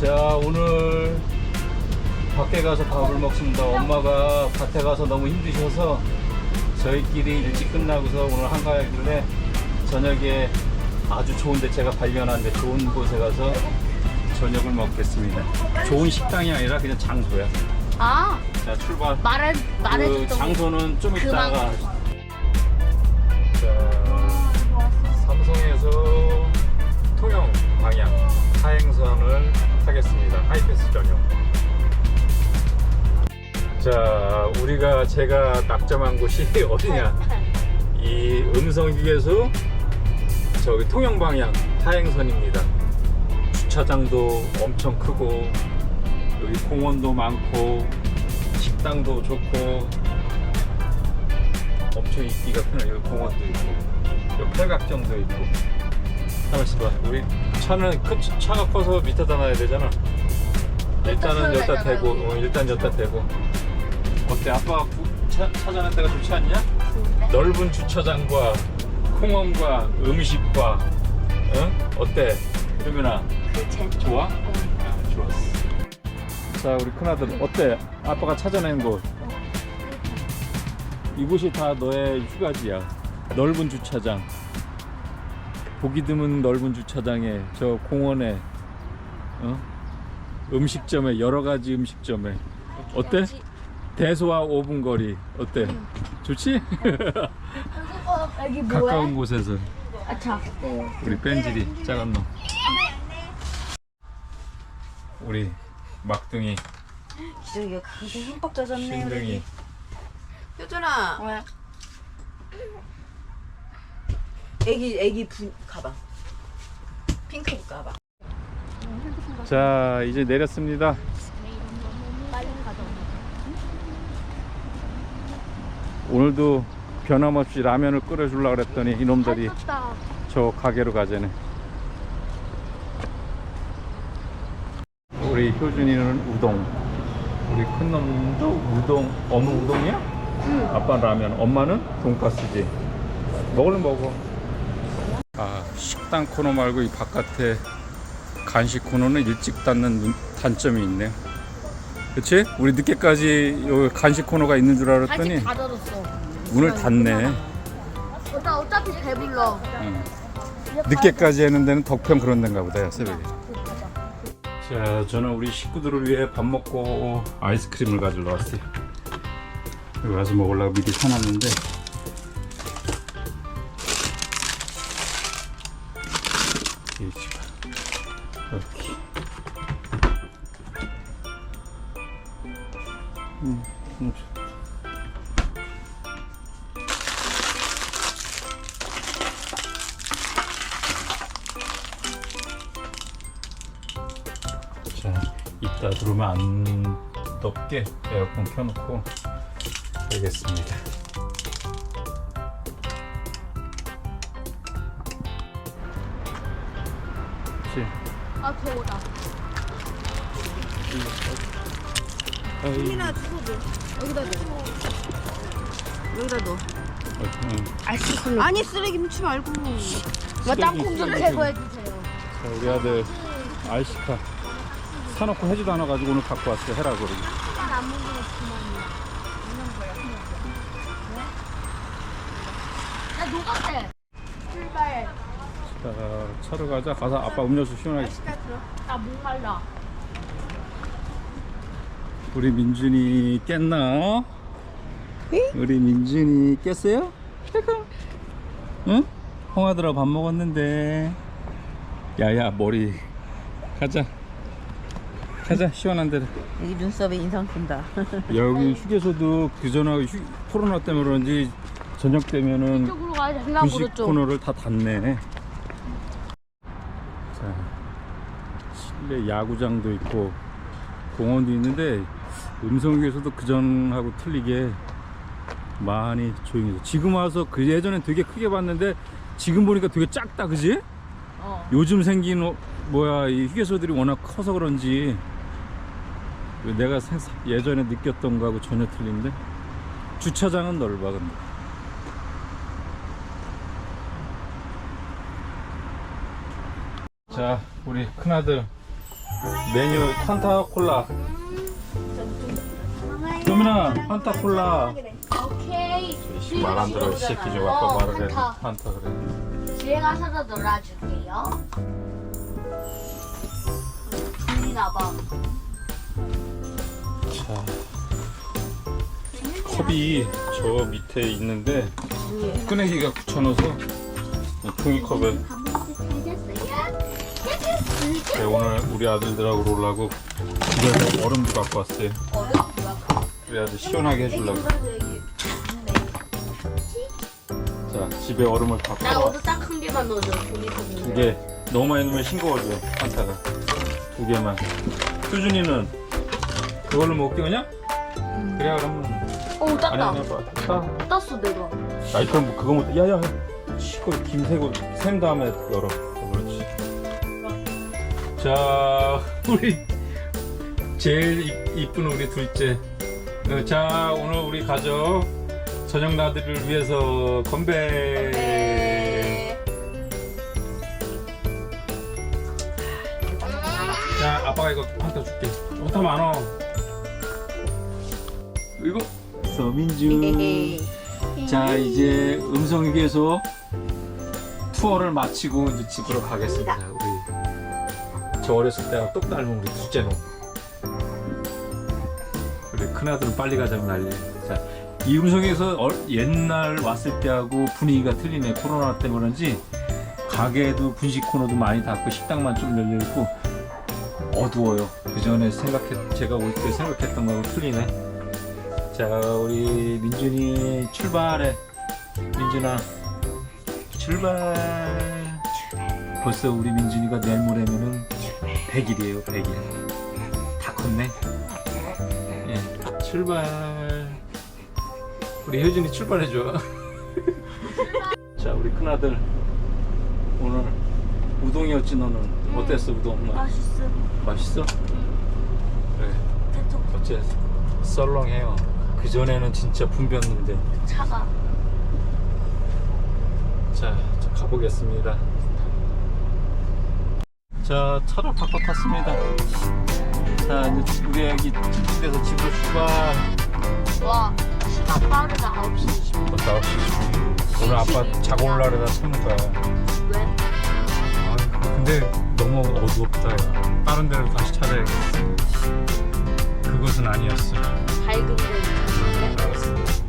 자 오늘 밖에 가서 밥을 먹습니다. 엄마가 밭에 가서 너무 힘드셔서 저희끼리 일찍 끝나고서 오늘 한가하길래 저녁에 아주 좋은데 제가 발견한데 좋은 곳에 가서 저녁을 먹겠습니다. 좋은 식당이 아니라 그냥 장소야. 아 자 출발. 말해 그 말해줬던 장소는 좀 그만. 이따가. 하행선을 타겠습니다. 하이패스 전용. 자 우리가 제가 낙점한 곳이 어디냐? 이 음성 휴게소 저기 통영 방향 하행선입니다. 주차장도 엄청 크고 여기 공원도 많고 식당도 좋고 엄청 인기가 크네 여기 공원도 있고 여기 팔각정도 있고 가만 있어봐 우리 차는 큰 차- 차가 커서 밑에다 놔야 되잖아 일단은 여기다 대고. 어, 일단 여기다 대고 어때 아빠가 구- 차, 찾아낸 데가 좋지 않냐? 넓은 주차장과 공원과 음식과 응? 어때? 그러면아 그제 좋아? 아, 좋았어. 자, 우리 큰아들 어때? 아빠가 찾아낸 곳. 이곳이 다 너의 휴가지야. 넓은 주차장. 보기 드문 넓은 주차장에 저 공원에 어? 음식점에 여러 가지 음식점에 어때? 대소와 5분 거리 어때? 좋지? 어, 여기 뭐야? 가까운 곳에서 아차 우리 뺀질이 작은 놈. 우리 막둥이 기저귀가 가서 흠뻑 젖었네 신둥이 효준아 뭐야? 애기 애기 분 가방. 핑크 가방. 자 이제 내렸습니다. 오늘도 변함없이 라면을 끓여주려고 그랬더니 이놈들이 다저 가게로 가자네. 우리 효준이는 우동. 우리 큰 놈도 우동. 어묵 우동이야? 응. 아빠는 라면. 엄마는 돈가스지. 먹을래 먹어 아 식당 코너 말고 이 바깥에 간식 코너는 일찍 닫는 문- 단점이 있네 그치? 우리 늦게까지 요 간식 코너가 있는 줄 알았더니 다 젖었어. 문을 닫네. 어, 나 어차피 배불러. 응. 늦게까지 하는 데는 덕평 그런 데인가 보다 야 새벽에. 자 저는 우리 식구들을 위해 밥 먹고 아이스크림을 가지러 왔어요. 여기 와서 먹으려고 미리 사놨는데 이렇게 음, 음. 자, 이따 들어오면 안 덥게 에어컨 켜놓고 되겠습니다. 그치? 아 더워다. 줘. 여기다 넣어 여기다 넣어 어, 응. 아이스크림 아니 쓰레기 묻지 말고. 뭐 땅콩 좀 제거해 주세요. 자, 우리 아들 아이시카 사놓고 해지도 않아가지고 오늘 갖고 왔어요. 해라고 그러고. 안 먹는 거나 녹았대. 출발 자, 차로 가자. 가서 아빠 음료수 시원하게. 나 목말라 우리 민준이 깼나? 우리 민준이 깼어요? 응? 홍아들하고 밥 먹었는데. 야야 머리. 가자. 가자 시원한 데로. 여기 눈썹에 인상 푼다 여기 휴게소도 그전하고 휴, 코로나 때문에 그런지 저녁 되면은 이쪽으로 가야 되나 분식 보죠 코너를 다 닫네. 자, 실내 야구장도 있고 공원도 있는데 음성교에서도 그전하고 틀리게 많이 조용해서 지금 와서 그 예전엔 되게 크게 봤는데 지금 보니까 되게 작다 그지? 어 요즘 생긴 어, 뭐야 이 휴게소들이 워낙 커서 그런지 내가 세- 예전에 느꼈던 거하고 전혀 틀린데 주차장은 넓어 근데 자 우리 큰아들 메뉴 판타 콜라. 도민아 판타 콜라. 오케이. 말 안 들어 이 새끼 좀 아까 어, 말을 해. 판타. 판타 그래. 집에 가서도 놀아줄게요. 둘이나 봐. 자 컵이 저 밑에 있는데 꺼내기가 귀찮아서 종이컵에 네, 오늘 우리 아들들하고 놀라고 집에서 얼음도 갖고 왔어요. 우리 아들 시원하게 해주려고. 자 집에 얼음을 다나 팔아. 오늘 딱 한 개만 넣어줘. 두 개. 너무 많이 넣으면 싱거워져 판타가. 두 개만. 수준이는 그걸로 먹게 그냥? 그래야 그러면. 오 아니 땄다. 아니 봐. 따. 땄어 내가. 아니 그럼 뭐 그거 못. 야야. 시끄 김새고 샘 다음에 열어. 자 우리 제일 이- 이쁜 우리 둘째. 어, 자 오늘 우리 가족 저녁 나들이를 위해서 건배. 네. 자, 아빠가 이거 한타 줄게. 한타 많어. 이거 서민주. 자, 이제 음성에게서 투어를 마치고 이제 집으로 가겠습니다. 저 어렸을 때랑 똑 닮은 우리 둘째 놈. 우리 큰아들은 빨리 가자고 난리. 자, 이 음성에서 얼- 옛날 왔을 때하고 분위기가 틀리네. 코로나 때문에 그런지 가게도 분식 코너도 많이 닫고 식당만 좀 열려 있고 어두워요. 그 전에 생각했 제가 올 때 생각했던 거하고 틀리네. 자, 우리 민준이 출발해. 민준아, 출발. 벌써 우리 민준이가 내일 모레면은 100일이에요, 100일. 다 컸네. 예, 출발. 우리 효진이 출발해줘. 자, 우리 큰아들. 오늘 우동이었지, 너는. 어땠어, 우동? 맛있어. 맛있어? 그래. 어째 썰렁해요. 그 전에는 진짜 붐볐는데. 차가. 자, 자, 가보겠습니다. 자, 차를 바꿔 탔습니다. 자, 이제 우리 애기 집에서 집으로 출발. 와 시간 빠르다 9시. 벌써 9시. 오늘 아빠 자고 올라그러다 참는 거야. 왜? 아, 근데 너무 어두웠다. 야. 다른 데로 다시 찾아야겠어. 그것은 아니었어. 밝은 데. 알았어.